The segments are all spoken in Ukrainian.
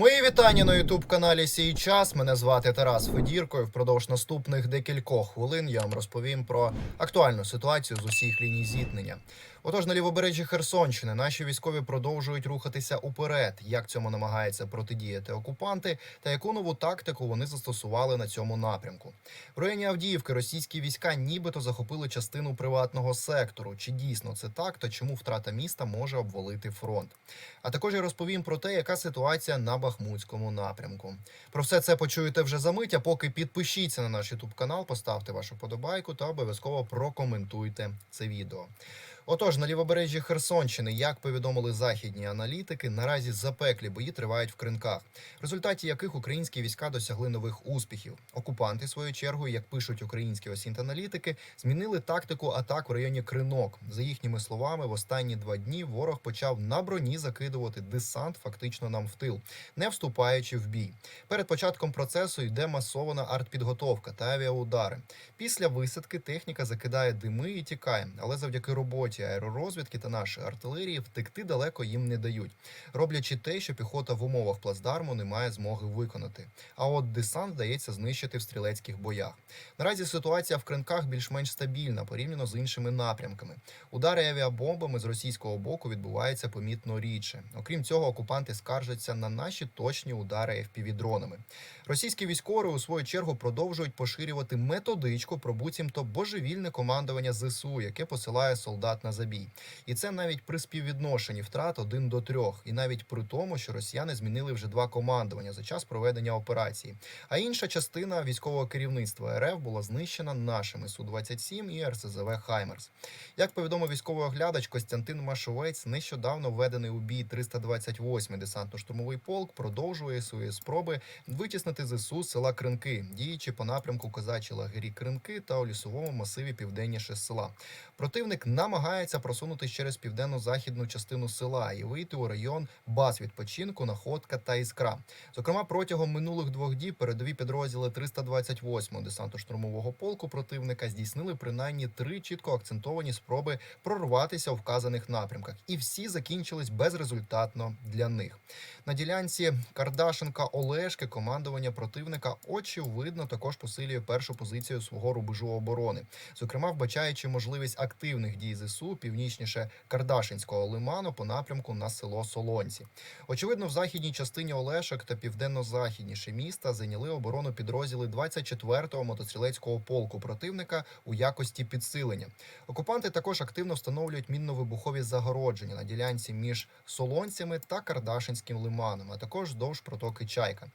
Muy вітання на Ютуб каналі Сій час. Мене звати Тарас Федірко. І впродовж наступних декількох хвилин я вам розповім про актуальну ситуацію з усіх ліній зіткнення. Отож, на лівобережжі Херсонщини наші військові продовжують рухатися уперед. Як цьому намагаються протидіяти окупанти, та яку нову тактику вони застосували на цьому напрямку. В районі Авдіївки російські війська нібито захопили частину приватного сектору. Чи дійсно це так, та чому втрата міста може обвалити фронт? А також я розповім про те, яка ситуація на Бахмутському напрямку. Про все це почуєте вже за мить, а поки підпишіться на наш Ютуб канал, поставте вашу подобайку та обов'язково прокоментуйте це відео. Отож, на лівобережжі Херсонщини, як повідомили західні аналітики, наразі запеклі бої тривають в кринках, в результаті яких українські війська досягли нових успіхів. Окупанти, свою чергу, як пишуть українські осінт-аналітики, змінили тактику атак в районі Кринок. За їхніми словами, в останні два дні ворог почав на броні закидувати десант, фактично нам в тил, не вступаючи в бій. Перед початком процесу йде масована артпідготовка та авіаудари. Після висадки техніка закидає дими і тікає, але завдяки роботі аеророзвідки та нашої артилерії втекти далеко їм не дають, роблячи те, що піхота в умовах плацдарму не має змоги виконати. А от десант вдається знищити в стрілецьких боях. Наразі ситуація в кринках більш-менш стабільна порівняно з іншими напрямками. Удари авіабомбами з російського боку відбуваються помітно рідше. Окрім цього, окупанти скаржаться на наші точні удари FPV-дронами. Російські військові у свою чергу продовжують поширювати методичку про буцімто божевільне командування ЗСУ, яке посилає солдат на забій. І це навіть при співвідношенні втрат 1 до 3, і навіть при тому, що росіяни змінили вже два командування за час проведення операції. А інша частина військового керівництва РФ була знищена нашими Су-27 і РСЗВ Хаймерс. Як повідомив військовий оглядач Костянтин Машовець, нещодавно введений у бій 328-й десантно-штурмовий полк продовжує свої спроби витіснити ЗСУ з села Кринки, діючи по напрямку козачі лагері Кринки та у лісовому масиві південніше села. Противник намагається просунутися через південно-західну частину села і вийти у район баз відпочинку, находка та іскра. Зокрема, протягом минулих двох діб передові підрозділи 328-го десантно-штурмового полку противника здійснили принаймні три чітко акцентовані спроби прорватися у вказаних напрямках, і всі закінчились безрезультатно для них. На ділянці Кардашенка Олешки командування противника очевидно також посилює першу позицію свого рубежу оборони, зокрема вбачаючи можливість активних дій ЗСУ північніше Кардашинського лиману по напрямку на село Солонці. Очевидно, в західній частині Олешок та південно-західніше міста зайняли оборону підрозділи 24-го мотострілецького полку противника у якості підсилення. Окупанти також активно встановлюють мінно-вибухові загородження на ділянці між Солонцями та Кардашинським лиманом, а також вздовж протоки Чайка.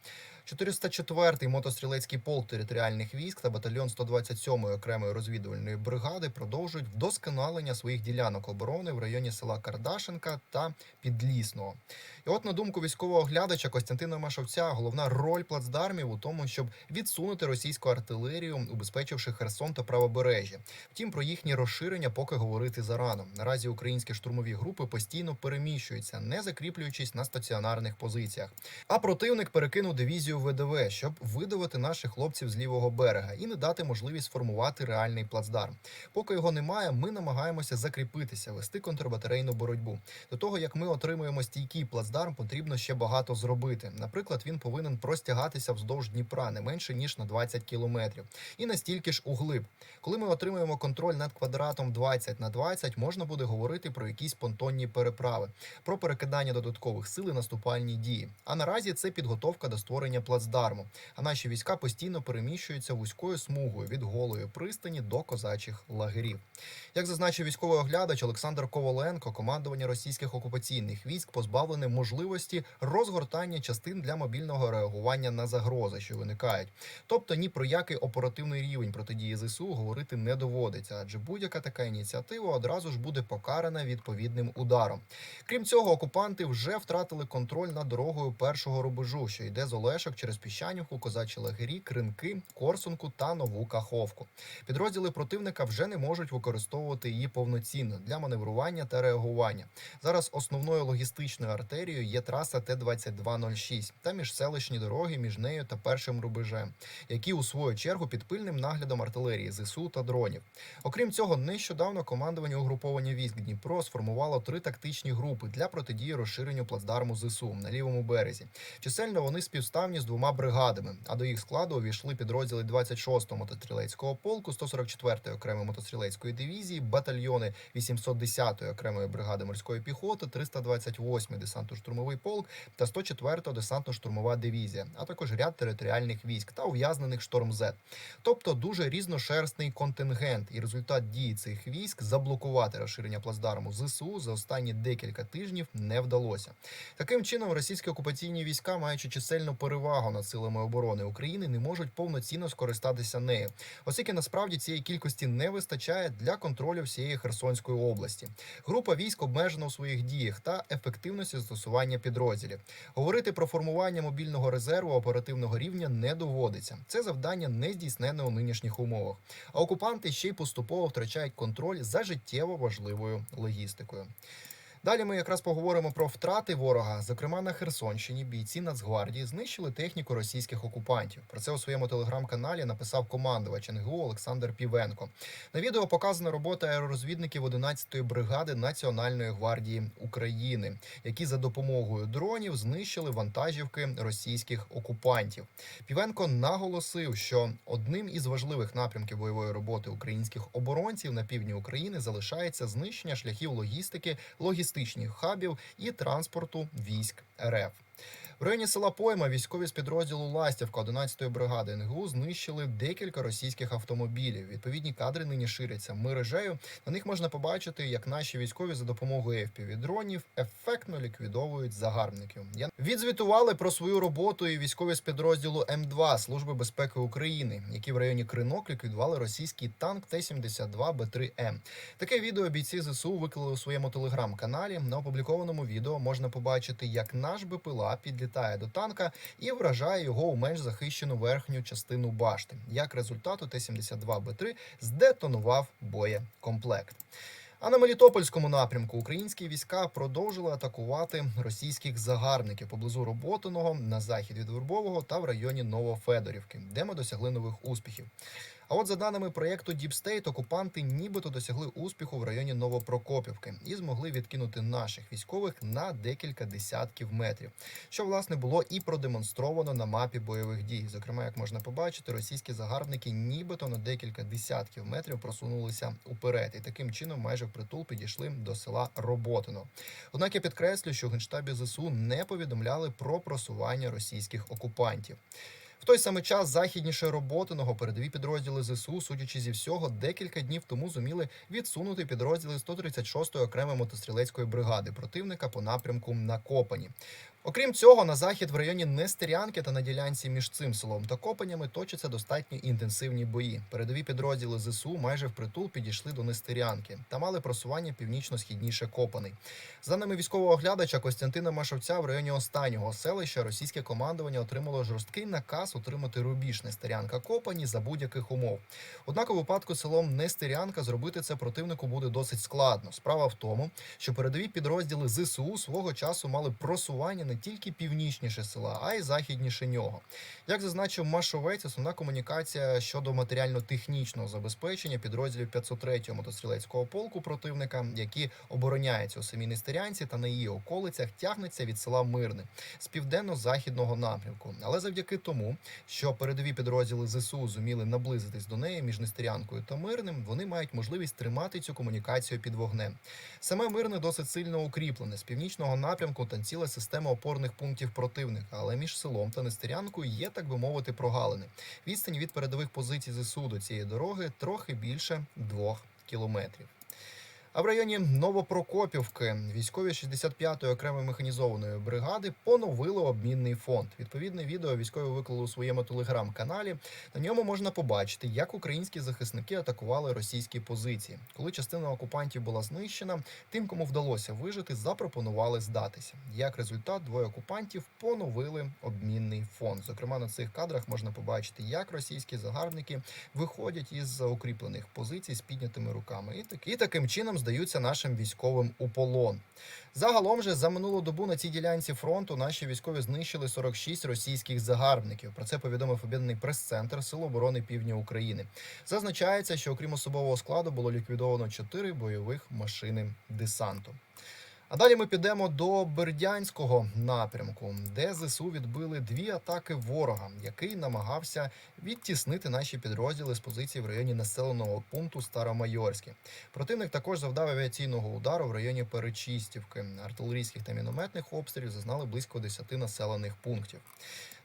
404-й мотострілецький полк територіальних військ та батальйон 127-ї окремої розвідувальної бригади продовжують вдосконалення своїх ділянок оборони в районі села Кардашенка та Підлісного. І от на думку військового оглядача Костянтина Машовця, головна роль плацдармів у тому, щоб відсунути російську артилерію, убезпечивши Херсон та правобережжя. Втім, про їхнє розширення поки говорити зарано. Наразі українські штурмові групи постійно переміщуються, не закріплюючись на стаціонарних позиціях. А противник перекинув дивізію ВДВ, щоб видавити наших хлопців з лівого берега і не дати можливість сформувати реальний плацдарм. Поки його немає, ми намагаємося закріпитися, вести контрбатарейну боротьбу. До того як ми отримуємо стійкий плацдарм, потрібно ще багато зробити. Наприклад, він повинен простягатися вздовж Дніпра не менше ніж на 20 кілометрів, і настільки ж углиб. Коли ми отримуємо контроль над квадратом 20 на 20, можна буде говорити про якісь понтонні переправи, про перекидання додаткових сил і наступальні дії. А наразі це підготовка до створення плацдарму. А наші війська постійно переміщуються вузькою смугою від голої пристані до козачих лагерів. Як зазначив військовий оглядач Олександр Коваленко, командування російських окупаційних військ позбавлене можливості розгортання частин для мобільного реагування на загрози, що виникають. Тобто ні про який оперативний рівень протидії ЗСУ говорити не доводиться, адже будь-яка така ініціатива одразу ж буде покарана відповідним ударом. Крім цього, окупанти вже втратили контроль над дорогою першого рубежу, що йде з Олешок через Піщанівку, Козачі лагері, Кринки, Корсунку та Нову Каховку. Підрозділи противника вже не можуть використовувати її повноцінно для маневрування та реагування. Зараз основною логістичною артерією є траса Т-2206 та міжселищні дороги між нею та першим рубежем, які у свою чергу під пильним наглядом артилерії ЗСУ та дронів. Окрім цього, нещодавно командування угруповання військ Дніпро сформувало три тактичні групи для протидії розширенню плацдарму ЗСУ на лівому березі. Чисельно вони співставні з двома бригадами, а до їх складу увійшли підрозділи 26-го мотострілецького полку, 144-ї окремої мотострілецької дивізії, батальйони 810-ї окремої бригади морської піхоти, 328-й десантно-штурмовий полк та 104-та десантно-штурмова дивізія, а також ряд територіальних військ та ув'язнених шторм З. Тобто дуже різношерстний контингент, і результат дії цих військ заблокувати розширення плацдарму ЗСУ за останні декілька тижнів не вдалося. Таким чином, російські окупаційні війська, маючи чисельну перевагу над силами оборони України, не можуть повноцінно скористатися нею, оскільки насправді цієї кількості не вистачає для контролю всієї Херсонської області. Група військ обмежена у своїх діях та ефективності застосування підрозділів. Говорити про формування мобільного резерву оперативного рівня не доводиться. Це завдання не здійснене у нинішніх умовах. А окупанти ще й поступово втрачають контроль за життєво важливою логістикою. Далі ми якраз поговоримо про втрати ворога. Зокрема, на Херсонщині бійці Нацгвардії знищили техніку російських окупантів. Про це у своєму телеграм-каналі написав командувач НГУ Олександр Півенко. На відео показана робота аеророзвідників 11-ї бригади Національної гвардії України, які за допомогою дронів знищили вантажівки російських окупантів. Півенко наголосив, що одним із важливих напрямків бойової роботи українських оборонців на півдні України залишається знищення шляхів логістики, логістичних хабів і транспорту військ РФ. В районі села Пойма військові з підрозділу Ластівка 11-ї бригади НГУ знищили декілька російських автомобілів. Відповідні кадри нині ширяться мережею. На них можна побачити, як наші військові за допомогою fpv дронів ефектно ліквідовують загарбників. Я відзвітували про свою роботу і військові з підрозділу М2 Служби безпеки України, які в районі Кринок ліквідували російський танк Т-72 Б3М. Таке відео бійці ЗСУ виклали у своєму телеграм-каналі. На опублікованому відео можна побачити, як наш БПЛА підлітає до танка і вражає його у менш захищену верхню частину башти. Як результату, Т-72 Б3 здетонував боєкомплект. А на Мелітопольському напрямку українські війська продовжили атакувати російських загарбників поблизу Роботиного на захід від Вербового та в районі Новофедорівки, де ми досягли нових успіхів. А от за даними проєкту State, окупанти нібито досягли успіху в районі Новопрокопівки і змогли відкинути наших військових на декілька десятків метрів, що власне було і продемонстровано на мапі бойових дій. Зокрема, як можна побачити, російські загарбники нібито на декілька десятків метрів просунулися уперед, і таким чином майже впритул підійшли до села Роботино. Однак я підкреслю, що в генштабі ЗСУ не повідомляли про просування російських окупантів. Той самий час західніше роботиного передові підрозділи ЗСУ, судячи зі всього, декілька днів тому зуміли відсунути підрозділи 136-ї окремої мотострілецької бригади противника по напрямку на Копані. Окрім цього, на захід в районі Нестерянки та на ділянці між цим селом та Копанями точаться достатньо інтенсивні бої. Передові підрозділи ЗСУ майже впритул підійшли до Нестерянки та мали просування північно-східніше Копаний. За даними військового оглядача Костянтина Машовця, в районі останнього селища російське командування отримало жорсткий наказ утримати рубіж Нестерянка Копані за будь-яких умов. Однак у випадку селом Нестерянка зробити це противнику буде досить складно. Справа в тому, що передові підрозділи ЗСУ свого часу мали просування не тільки північніше села, а й західніше нього. Як зазначив Машовець, основна комунікація щодо матеріально-технічного забезпечення підрозділів 503-го мотострілецького полку противника, які обороняються у самій Нестерянці та на її околицях, тягнеться від села Мирне з південно-західного напрямку. Але завдяки тому, що передові підрозділи ЗСУ зуміли наблизитись до неї між Нестерянкою та Мирним, вони мають можливість тримати цю комунікацію під вогнем. Саме мирне досить сильно укріплене з північного напрямку та ціла система опорних пунктів противника, але між селом та Нестерянкою є, так би мовити, прогалини. Відстань від передових позицій ЗСУ до цієї дороги трохи більше двох кілометрів. А в районі Новопрокопівки військові 65-ї окремої механізованої бригади поновили обмінний фонд. Відповідне відео військові виклали у своєму телеграм-каналі. На ньому можна побачити, як українські захисники атакували російські позиції. Коли частина окупантів була знищена, тим, кому вдалося вижити, запропонували здатися. Як результат, двоє окупантів поновили обмінний фонд. Зокрема, на цих кадрах можна побачити, як російські загарбники виходять із укріплених позицій з піднятими руками, і так таким чином здаються нашим військовим у полон. Загалом же за минулу добу на цій ділянці фронту наші військові знищили 46 російських загарбників. Про це повідомив об'єднаний прес-центр Сил оборони Півдня України. Зазначається, що окрім особового складу було ліквідовано 4 бойових машини десанту. А далі ми підемо до Бердянського напрямку, де ЗСУ відбили дві атаки ворога, який намагався відтіснити наші підрозділи з позиції в районі населеного пункту Старомайорське. Противник також завдав авіаційного удару в районі Перечистівки. Артилерійських та мінометних обстрілів зазнали близько 10 населених пунктів.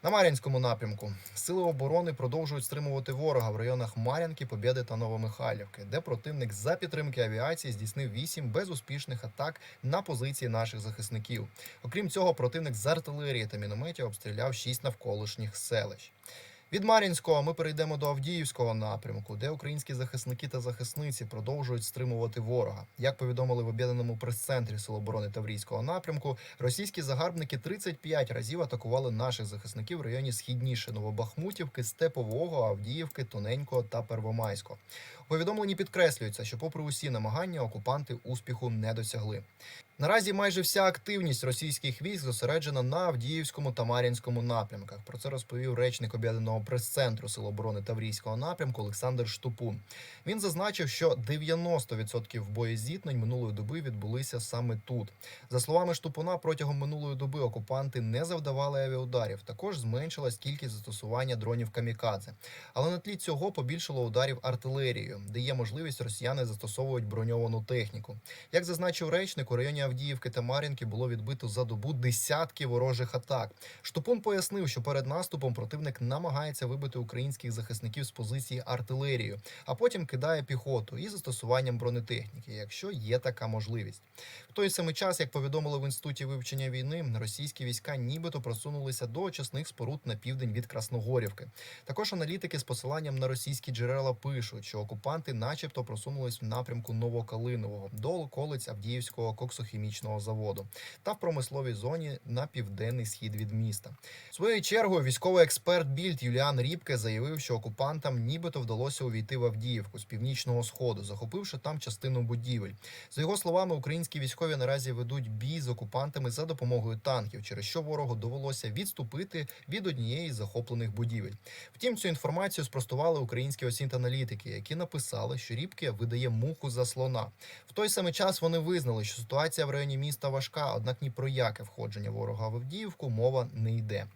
На Мар'янському напрямку сили оборони продовжують стримувати ворога в районах Мар'янки, Побєди та Новомихайлівки, де противник за підтримки авіації здійснив вісім безуспішних атак на позиції наших захисників. Окрім цього, противник з артилерії та мінометів обстріляв шість навколишніх селищ. Від Мар'їнського ми перейдемо до Авдіївського напрямку, де українські захисники та захисниці продовжують стримувати ворога. Як повідомили в об'єднаному прес-центрі Сил оборони Таврійського напрямку, російські загарбники 35 разів атакували наших захисників в районі східніше Новобахмутівки, Степового, Авдіївки, Тоненького та Первомайського. У повідомленні підкреслюється, що, попри усі намагання, окупанти успіху не досягли. Наразі майже вся активність російських військ зосереджена на Авдіївському та Мар'їнському напрямках. Про це розповів речник об'єднаного прес-центру Сил оборони Таврійського напрямку Олександр Штупун. Він зазначив, що 90% боєзіткнень минулої доби відбулися саме тут. За словами Штупуна, протягом минулої доби окупанти не завдавали авіаударів. Також зменшилась кількість застосування дронів камікадзе. Але на тлі цього побільшало ударів артилерією, де є можливість росіяни застосовують броньовану техніку. Як зазначив речник, у районі Авдіївки та Мар'їнки було відбито за добу десятки ворожих атак. Штупун пояснив, що перед наступом противник намагається вибити українських захисників з позиції артилерією, а потім кидає піхоту і застосуванням бронетехніки, якщо є така можливість. В той самий час, як повідомили в інституті вивчення війни, російські війська нібито просунулися до очисних споруд на південь від Красногорівки. Також аналітики з посиланням на російські джерела пишуть, що окупанти, начебто, просунулись в напрямку Новокалинового до околиць Авдіївського коксохімічного заводу та в промисловій зоні на південний схід від міста. Своєю чергою військовий експерт Більд Юліан Рібке заявив, що окупантам нібито вдалося увійти в Авдіївку з північного сходу, захопивши там частину будівель. За його словами, українські військові наразі ведуть бій з окупантами за допомогою танків, через що ворогу довелося відступити від однієї з захоплених будівель. Втім, цю інформацію спростували українські осінт-аналітики, які написали, що Рібке видає муху за слона. В той самий час вони визнали, що ситуація в районі міста важка, однак ні про яке входження ворога в Авдіївку мова не йде.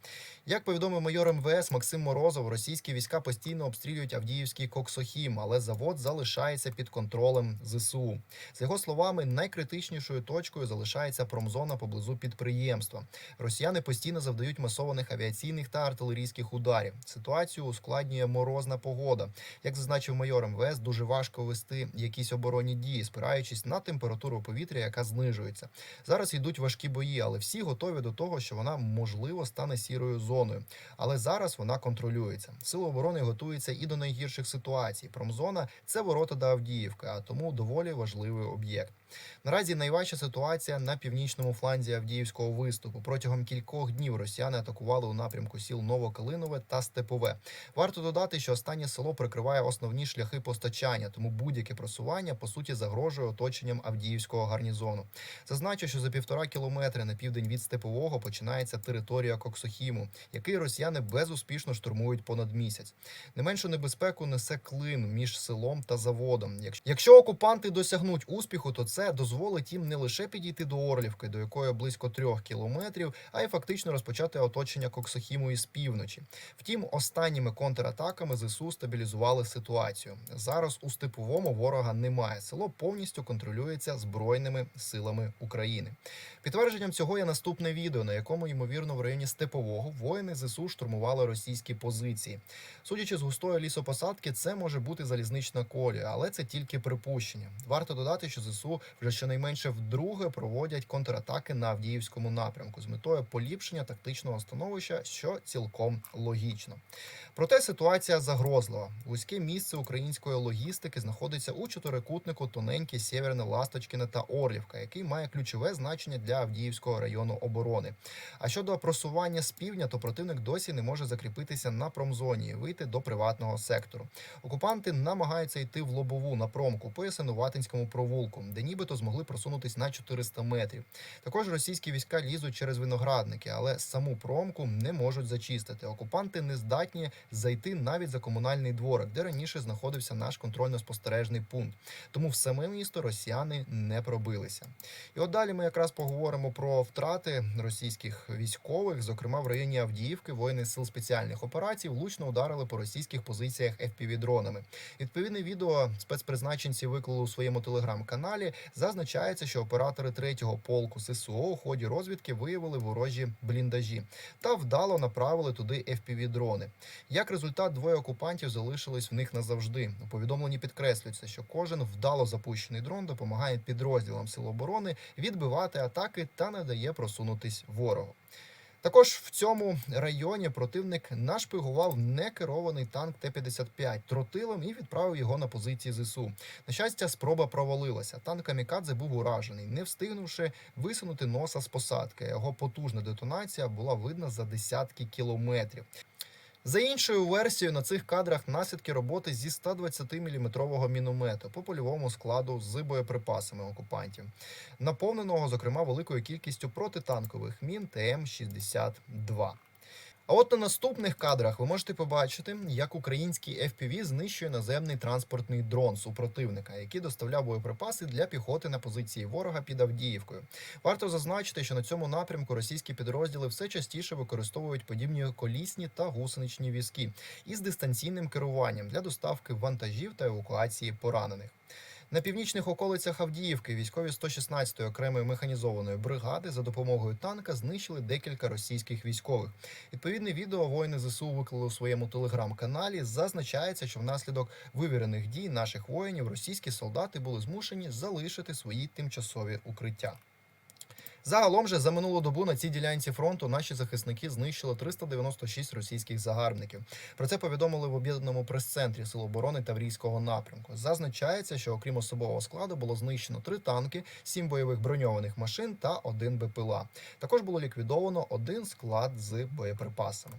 Як повідомив майор МВС Максим Морозов, російські війська постійно обстрілюють Авдіївський Коксохім, але завод залишається під контролем ЗСУ. За його словами, найкритичнішою точкою залишається промзона поблизу підприємства. Росіяни постійно завдають масованих авіаційних та артилерійських ударів. Ситуацію ускладнює морозна погода. Як зазначив майор МВС, дуже важко вести якісь оборонні дії, спираючись на температуру повітря, яка знижується. Зараз йдуть важкі бої, але всі готові до того, що вона можливо стане сірою зоною. Але зараз вона контролюється. Сили оборони готуються і до найгірших ситуацій. Промзона це ворота до Авдіївки, а тому доволі важливий об'єкт. Наразі найважча ситуація на північному фланзі Авдіївського виступу. Протягом кількох днів росіяни атакували у напрямку сіл Новокалинове та Степове. Варто додати, що останнє село прикриває основні шляхи постачання, тому будь-яке просування по суті загрожує оточенням Авдіївського гарнізону. Зазначу, що за півтора кілометри на південь від Степового починається територія Коксохіму, який росіяни безуспішно штурмують понад місяць. Не меншу небезпеку несе клин між селом та заводом. Якщо- окупанти досягнуть успіху, то це дозволить їм не лише підійти до Орлівки, до якої близько трьох кілометрів, а й фактично розпочати оточення Коксохіму із півночі. Втім, останніми контратаками ЗСУ стабілізували ситуацію. Зараз у степовому ворога немає. Село повністю контролюється збройними силами України. Підтвердженням цього є наступне відео, на якому ймовірно в районі степового воїни ЗСУ штурмували російські позиції. Судячи з густої лісопосадки, це може бути залізнична колія, але це тільки припущення. Варто додати, що ЗСУ вже щонайменше вдруге проводять контратаки на Авдіївському напрямку з метою поліпшення тактичного становища, що цілком логічно. Проте ситуація загрозлива. Вузьке місце української логістики знаходиться у чотирикутнику тоненьке Сєвєрне Ласточкіне та Орлівка, який має ключове значення для Авдіївського району оборони. А щодо просування з півдня, то противник досі не може закріпитися на промзоні і вийти до приватного сектору. Окупанти намагаються йти в лобову на промку по Ясинуватинському провулку, де нібито змогли просунутись на 400 метрів. Також російські війська лізуть через виноградники, але саму промку не можуть зачистити. Окупанти не здатні зайти навіть за комунальний дворик, де раніше знаходився наш контрольно-спостережний пункт. Тому в саме місто росіяни не пробилися. І от далі ми якраз поговоримо про втрати російських військових, зокрема в районі Авдіївки, воїни сил спеціальних операцій влучно ударили по російських позиціях fpv дронами. Відповідне відео спецпризначенці виклали у своєму телеграм-каналі. Зазначається, що оператори третього полку ССО у ході розвідки виявили ворожі бліндажі та вдало направили туди fpv дрони. Як результат, двоє окупантів залишились в них назавжди. У повідомленні підкреслюється, що кожен вдало запущений дрон допомагає підрозділам сил оборони відбивати атаки та не дає просунутись ворогу. Також в цьому районі противник нашпигував некерований танк Т-55 тротилом і відправив його на позиції ЗСУ. На щастя, спроба провалилася. Танк Камікадзе був уражений, не встигнувши висунути носа з посадки. Його потужна детонація була видна за десятки кілометрів. За іншою версією, на цих кадрах наслідки роботи зі 120-мм міномету по польовому складу з боєприпасами окупантів, наповненого, зокрема, великою кількістю протитанкових мін ТМ-62. А от на наступних кадрах ви можете побачити, як український FPV знищує наземний транспортний дрон супротивника, який доставляв боєприпаси для піхоти на позиції ворога під Авдіївкою. Варто зазначити, що на цьому напрямку російські підрозділи все частіше використовують подібні колісні та гусеничні візки із дистанційним керуванням для доставки вантажів та евакуації поранених. На північних околицях Авдіївки військові 116-ї окремої механізованої бригади за допомогою танка знищили декілька російських військових. Відповідне відео воїни ЗСУ виклали у своєму телеграм-каналі. Зазначається, що внаслідок вивірених дій наших воїнів російські солдати були змушені залишити свої тимчасові укриття. Загалом же за минулу добу на цій ділянці фронту наші захисники знищили 396 російських загарбників. Про це повідомили в об'єднаному прес-центрі Сил оборони Таврійського напрямку. Зазначається, що окрім особового складу було знищено три танки, сім бойових броньованих машин та один БПЛА. Також було ліквідовано один склад з боєприпасами.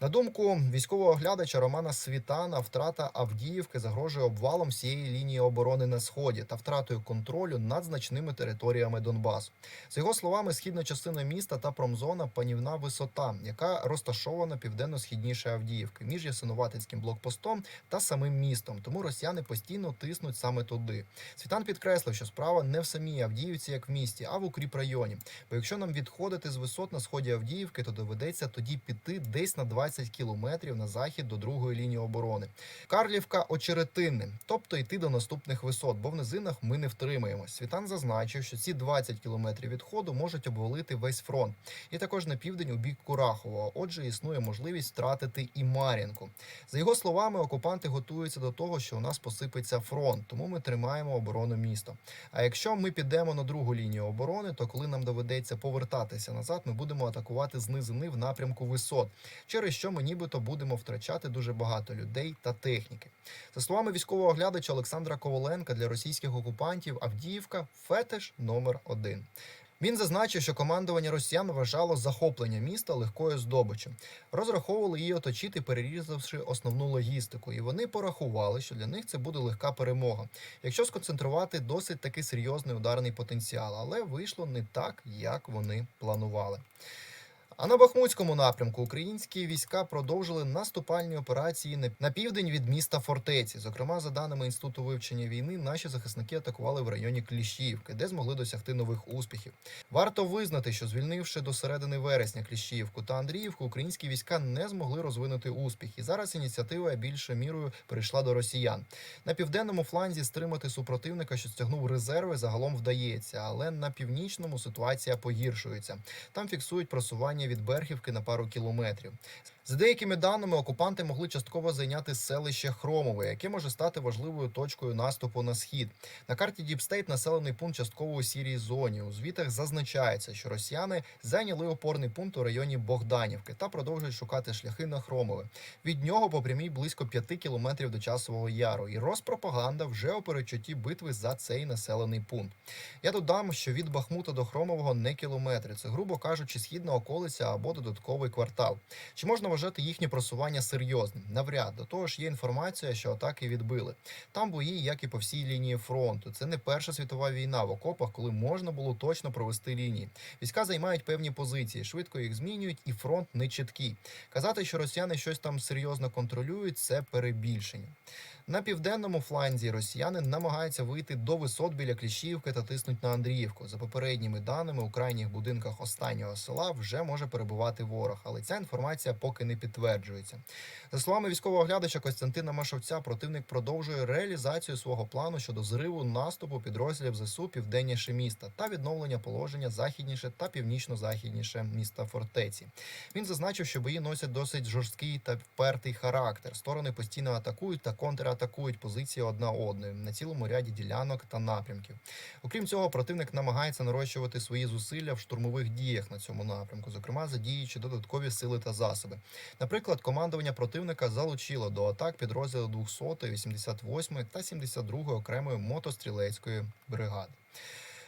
На думку військового оглядача Романа Світана, втрата Авдіївки загрожує обвалом всієї лінії оборони на сході та втратою контролю над значними територіями Донбасу. За його словами, східна частина міста та промзона панівна висота, яка розташована південно-східніше Авдіївки, між Ясинуватинським блокпостом та самим містом. Тому росіяни постійно тиснуть саме туди. Світан підкреслив, що справа не в самій Авдіївці, як в місті, а в укріпрайоні. Бо якщо нам відходити з висот на сході Авдіївки, то доведеться тоді піти десь на 20 кілометрів на захід до другої лінії оборони. Карлівка очеретинне, тобто йти до наступних висот, бо в низинах ми не втримаємось. Світан зазначив, що ці 20 кілометрів відходу можуть обвалити весь фронт, і також на південь у бік Курахового. Отже, існує можливість втратити і Мар'їнку. За його словами, окупанти готуються до того, що у нас посипеться фронт, тому ми тримаємо оборону міста. А якщо ми підемо на другу лінію оборони, то коли нам доведеться повертатися назад, ми будемо атакувати з низини в напрямку висот, через що ми нібито будемо втрачати дуже багато людей та техніки. За словами військового оглядача Олександра Коваленка, для російських окупантів Авдіївка фетиш номер один. Він зазначив, що командування росіян вважало захоплення міста легкою здобиччю. Розраховували її оточити, перерізавши основну логістику, і вони порахували, що для них це буде легка перемога, якщо сконцентрувати досить таки серйозний ударний потенціал, але вийшло не так, як вони планували. А на Бахмутському напрямку українські війська продовжили наступальні операції на- південь від міста Фортеці. Зокрема, за даними інституту вивчення війни, наші захисники атакували в районі Кліщіївки, де змогли досягти нових успіхів. Варто визнати, що звільнивши до середини вересня Кліщіївку та Андріївку, українські війська не змогли розвинути успіх. І зараз ініціатива більшою мірою перейшла до росіян. На південному фланзі стримати супротивника, що стягнув резерви, загалом вдається, але на північному ситуація погіршується. Там фіксують просування від Берхівки на пару кілометрів. За деякими даними, окупанти могли частково зайняти селище Хромове, яке може стати важливою точкою наступу на схід. На карті Діпстейт населений пункт частково у сірій зоні. У звітах зазначається, що росіяни зайняли опорний пункт у районі Богданівки та продовжують шукати шляхи на Хромове. Від нього по прямій близько 5 кілометрів до часового яру. І Роспропаганда вже у передчутті битви за цей населений пункт. Я додам, що від Бахмута до Хромового не кілометри. Це, грубо кажучи, східна околиця або додатковий квартал. Чи можна вважати їхнє просування серйозним? Навряд до того ж є інформація, що атаки відбили. Там бої, як і по всій лінії фронту. Це не перша світова війна в окопах, коли можна було точно провести лінії. Війська займають певні позиції, швидко їх змінюють, і фронт не чіткий. Казати, що росіяни щось там серйозно контролюють, це перебільшення. На південному фланзі росіяни намагаються вийти до висот біля Кліщівки та тиснуть на Андріївку. За попередніми даними, у крайніх будинках останнього села вже може перебувати ворог, але ця інформація поки не підтверджується. За словами військового оглядача Костянтина Машовця, противник продовжує реалізацію свого плану щодо зриву наступу підрозділів ЗСУ південніше міста та відновлення положення західніше та північно-західніше міста фортеці. Він зазначив, що бої носять досить жорсткий та впертий характер. Сторони постійно атакують та контратакують позиції одна одної на цілому ряді ділянок та напрямків. Окрім цього, противник намагається нарощувати свої зусилля в штурмових діях на цьому напрямку, зокрема задіючи додаткові сили та засоби. Наприклад, командування противника залучило до атак підрозділи 200, 88 та 72 окремої мотострілецької бригади.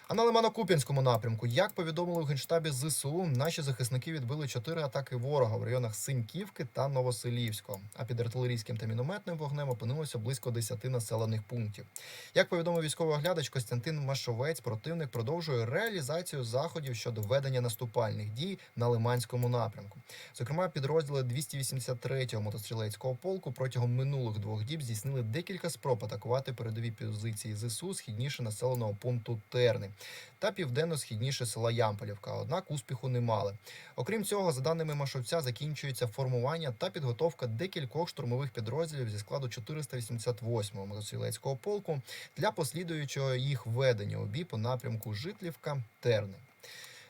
А на Лимано-Куп'янському напрямку, як повідомили у генштабі ЗСУ, наші захисники відбили чотири атаки ворога в районах Синьківки та Новоселівського. А під артилерійським та мінометним вогнем опинилося близько 10 населених пунктів. Як повідомив військовий оглядач Костянтин Машовець, противник продовжує реалізацію заходів щодо ведення наступальних дій на Лиманському напрямку. Зокрема, підрозділи 283-го мотострілецького полку протягом минулих двох діб здійснили декілька спроб атакувати передові позиції ЗСУ східніше населеного пункту Терни та південно-східніше села Ямполівка. Однак успіху не мали. Окрім цього, за даними Машовця, закінчується формування та підготовка декількох штурмових підрозділів зі складу 488-го мотострілецького полку для послідуючого їх введення у бій по напрямку Житлівка Терни.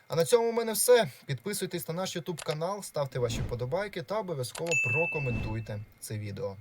А на цьому у мене все. Підписуйтесь на наш YouTube канал, ставте ваші вподобайки та обов'язково прокоментуйте це відео.